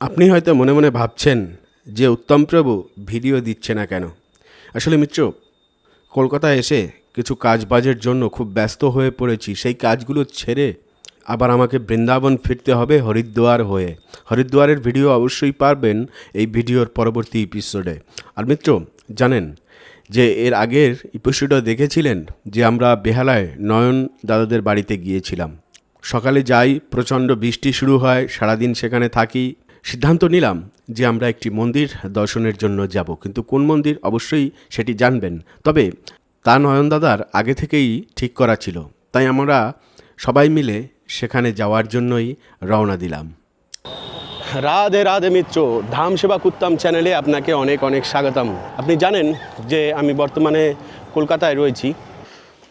আপনি হয়তো মনে মনে ভাবছেন যে উত্তমপ্রভু ভিডিও দিচ্ছে না কেন? আসলে মিত্র, কলকাতায় এসে কিছু কাজবাজের জন্য খুব ব্যস্ত হয়ে পড়েছি। সেই কাজগুলো ছেড়ে আবার আমাকে বৃন্দাবন ফিরতে হবে হরিদ্বার হয়ে। হরিদ্বারের ভিডিও অবশ্যই পারবেন এই ভিডিওর পরবর্তী এপিসোডে আর মিত্র, জানেন যে এর আগের এপিসোডও দেখেছিলেন যে আমরা বেহালায় নয়ন দাদাদের বাড়িতে গিয়েছিলাম। সকালে যাই, প্রচণ্ড বৃষ্টি শুরু হয়, সারাদিন সেখানে থাকি সিদ্ধান্ত নিলাম যে আমরা একটি মন্দির দর্শনের জন্য যাব। কিন্তু কোন মন্দির? অবশ্যই সেটি জানবেন। তবে তা নয়ন দাদার আগে থেকেই ঠিক করা ছিল। তাই আমরা সবাই মিলে সেখানে যাওয়ার জন্যই রওনা দিলাম। রাধে রাধে মিত্র ধাম সেবা কুত্তাম চ্যানেলে আপনাকে অনেক অনেক স্বাগতম। আপনি জানেন যে আমি বর্তমানে কলকাতায় রয়েছি।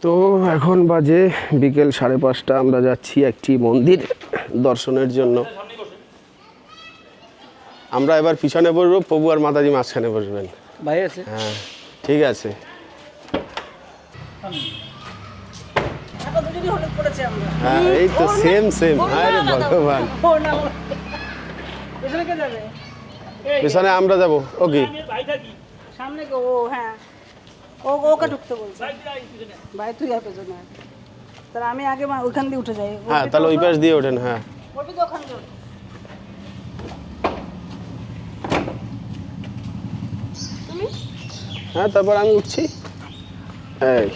তো এখন বাজে বিকেল সাড়ে পাঁচটা। আমরা যাচ্ছি একটি মন্দির দর্শনের জন্য। আমরা এবার পিছনে বসবো প্রভু আর মাতাজি মাঝখানে বসবেন। ভাই আছে? হ্যাঁ ঠিক আছে। এখন তো যদি হলুদ পড়েছে আমরা হ্যাঁ এই তো সেম সেম আরে ভগবান পেছনে কে যাবে? পিছনে আমরা যাব ওকে সামনে ও হ্যাঁ। ও ওকে ঢুকতে বলছে। ভাই তুই আর পেছনে তাহলে আমি আগে ওইখান দিয়ে উঠে যাই। হ্যাঁ তাহলে ওই পাশ দিয়ে ওঠেন হ্যাঁ। ওঠবি তো ওখান দিয়ে হ্যাঁ তারপর আমি উঠছি। এই।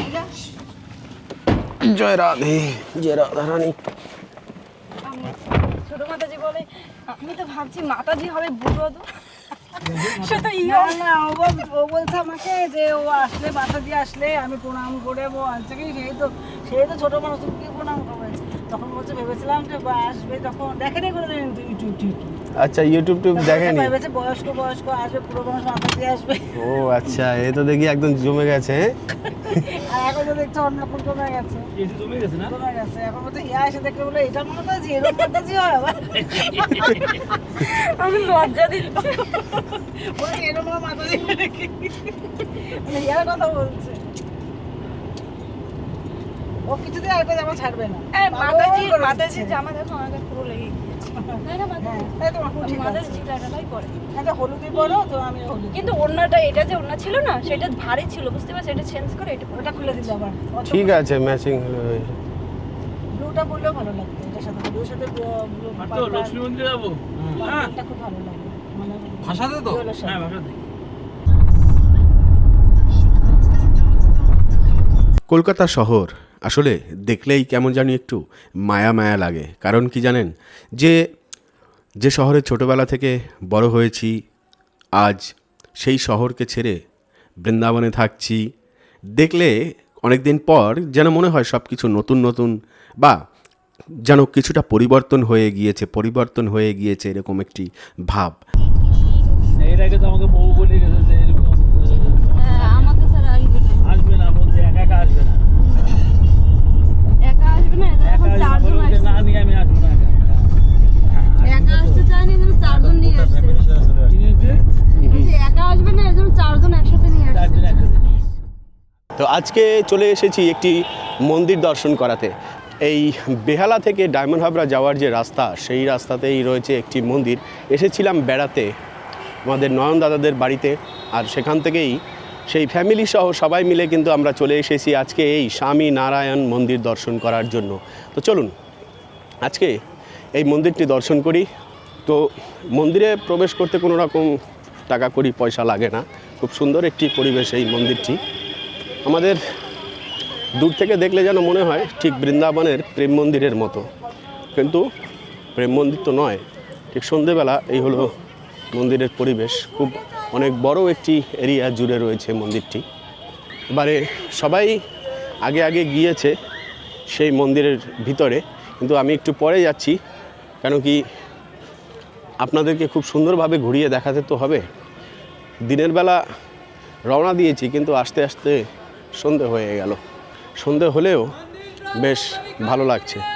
জয় রাধে জয় রাধা রানী। ছোট মাতাজি বলে আমি তো ভাবছি মাতাজি হবে বুড়ো তো ও বল- বলছে আমাকে যে ও আসলে দিয়ে আসলে আমি প্রণাম করে ও আনছে কি সেই তো সেই তো ছোট মানুষ তুমি প্রণাম করবে বলছে ভেবেছিলাম যে বা আসবে তখন দেখেনি করে ইউটিউব টিউব। আচ্ছা ইউটিউব টিউব দেখেনি? ভেবেছে বয়স্ক বয়স্ক আসবে পুরো মানুষ মাথা দিয়ে আসবে। ও আচ্ছা এ তো দেখি একদম জমে গেছে হ্যাঁ? আর এখন তো দেখছ অন্য কোন কমে গেছে। এসে জমে গেছে না? কমে গেছে এখন বলছে ইয়া এসে দেখলে বলে এটা মনে তো এরকম মাতাজি হয় আমি লজ্জা দিচ্ছি। বলে এরকম মাতাজি হয় নাকি ইয়ার কথা বলছে। ও কিছুতে আরেকটা জামা ছাড়বে না। এই মাতাজি মাতাজি জামা দেখো আমার কাছে পুরো লেগে গিয়েছে। তাই না মাতাজি? হ্যাঁ, তাই তো আমার ঠিক আছে। মাতাজি জিটাটাই পরে। একটা হলুদই পরো তো আমি হলুদ কিন্তু ওড়নাটা এটা যে ওড়না ছিল না সেটা ভারী ছিল বুঝতে পারছ? এটা চেঞ্জ করে এটা ওটা খুলে আবার। ঠিক আছে ম্যাচিং হলে হয়ে ব্লুটা পরলেও ভালো এটার সাথে ব্লুর সাথে ব্লু তো লক্ষ্মী মন্দিরে যাব? হ্যাঁ এটা খুব ভালো লাগে। মানে ভাষাতে তো? হ্যাঁ ভাষাতে। কলকাতা শহর আসলে দেখলেই কেমন জানি একটু মায়া মায়া লাগে। কারণ কি জানেন? যে যে শহরে ছোটোবেলা থেকে বড় হয়েছি, আজ সেই শহরকে ছেড়ে বৃন্দাবনে থাকছি, দেখলে অনেক দিন পর যেন মনে হয় সব কিছু নতুন নতুন বা যেন কিছুটা পরিবর্তন হয়ে গিয়েছে, পরিবর্তন হয়ে গিয়েছে এরকম একটি ভাব। এর আগে তো আমাকে বউ বলে গেছে যে এরকম তো আজকে চলে এসেছি একটি মন্দির দর্শন করাতে। এই বেহালা থেকে ডায়মন্ড হাবরা যাওয়ার যে রাস্তা, সেই রাস্তাতেই রয়েছে একটি মন্দির। এসেছিলাম বেড়াতে আমাদের নয়ন দাদাদের বাড়িতে আর সেখান থেকেই সেই ফ্যামিলি সহ সবাই মিলে কিন্তু আমরা চলে এসেছি আজকে এই স্বামী নারায়ণ মন্দির দর্শন করার জন্য। তো চলুন, আজকে এই মন্দিরটি দর্শন করি। তো মন্দিরে প্রবেশ করতে কোনো রকম টাকা করি পয়সা লাগে না। খুব সুন্দর একটি পরিবেশ এই মন্দিরটি। আমাদের দূর থেকে দেখলে যেন মনে হয় ঠিক বৃন্দাবনের প্রেম মন্দিরের মতো। কিন্তু প্রেম মন্দির তো নয়, ঠিক সন্ধেবেলা এই হলো মন্দিরের পরিবেশ। খুব অনেক বড় একটি এরিয়া জুড়ে রয়েছে মন্দিরটি। এবারে সবাই আগে আগে গিয়েছে সেই মন্দিরের ভিতরে, কিন্তু আমি একটু পরে যাচ্ছি, কেন কি আপনাদেরকে খুব সুন্দরভাবে ঘুরিয়ে দেখাতে তো হবে। দিনের বেলা রওনা দিয়েছি, কিন্তু আস্তে আস্তে সন্ধে হয়ে গেল। সন্ধে হলেও বেশ ভালো লাগছে।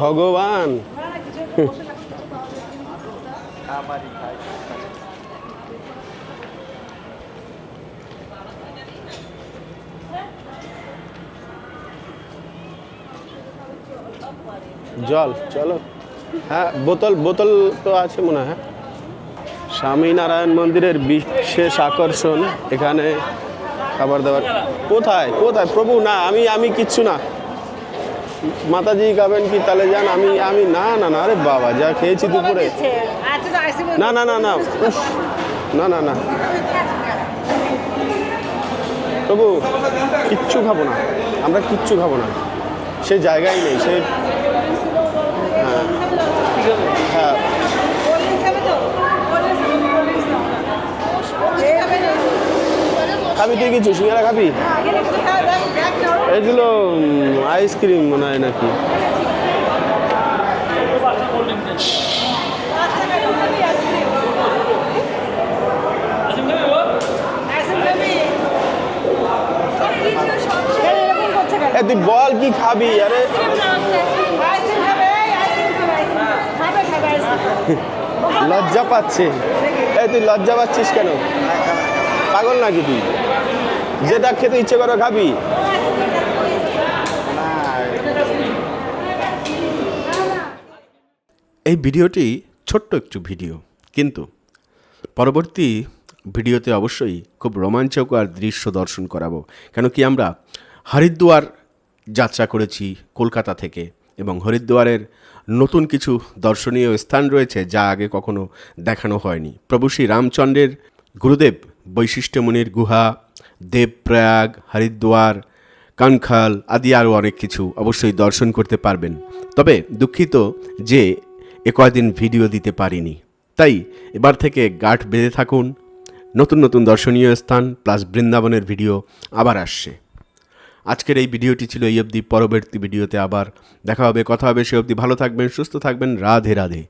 ভগবান। জল, চলো। হ্যাঁ বোতল বোতল তো আছে মনে হয়। স্বামীনারায়ণ মন্দিরের বিশেষ আকর্ষণ এখানে খাবার দাবার। কোথায়? কোথায়? প্রভু, না, আমি আমি কিচ্ছু না। মাতাজি খাবেন কি তাহলে যান আমি আমি না না না আরে বাবা যা খেয়েছি দুপুরে। না না না না না না না। প্রভু কিচ্ছু খাব না আমরা কিচ্ছু খাব না। সে জায়গায় নেই সে হ্যাঁ। হ্যাঁ। খাবে, তুই কিছু সিঙ্গারা খাবি? এগুলো আইসক্রিম মনে হয় নাকি। তুই বল কি খাবি, আরে। লজ্জা পাচ্ছে। এই তুই লজ্জা পাচ্ছিস কেন? পাগল নাকি তুই? যেটা খেতে ইচ্ছে করো খাবি। এই ভিডিওটি ছোট্ট একটু ভিডিও, কিন্তু পরবর্তী ভিডিওতে অবশ্যই খুব রোমাঞ্চকর দৃশ্য দর্শন করাবো, কেন কি আমরা হরিদ্বার যাত্রা করেছি কলকাতা থেকে এবং হরিদ্বারের নতুন কিছু দর্শনীয় স্থান রয়েছে যা আগে কখনো দেখানো হয়নি। প্রভু শ্রী রামচন্দ্রের গুরুদেব বৈশিষ্ট্যমণির গুহা দেবপ্রয়াগ হরিদ্বার, কানখাল আদি আরও অনেক কিছু অবশ্যই দর্শন করতে পারবেন। তবে দুঃখিত যে এ কয়দিন ভিডিও দিতে পারিনি। তাই এবার থেকে গাঠ বেঁধে থাকুন। নতুন নতুন দর্শনীয় স্থান প্লাস বৃন্দাবনের ভিডিও আবার আসছে। আজকের এই ভিডিওটি ছিল এই অবধি। পরবর্তী ভিডিওতে আবার দেখা হবে, কথা হবে। সে অবধি ভালো থাকবেন, সুস্থ থাকবেন। রাধে রাধে।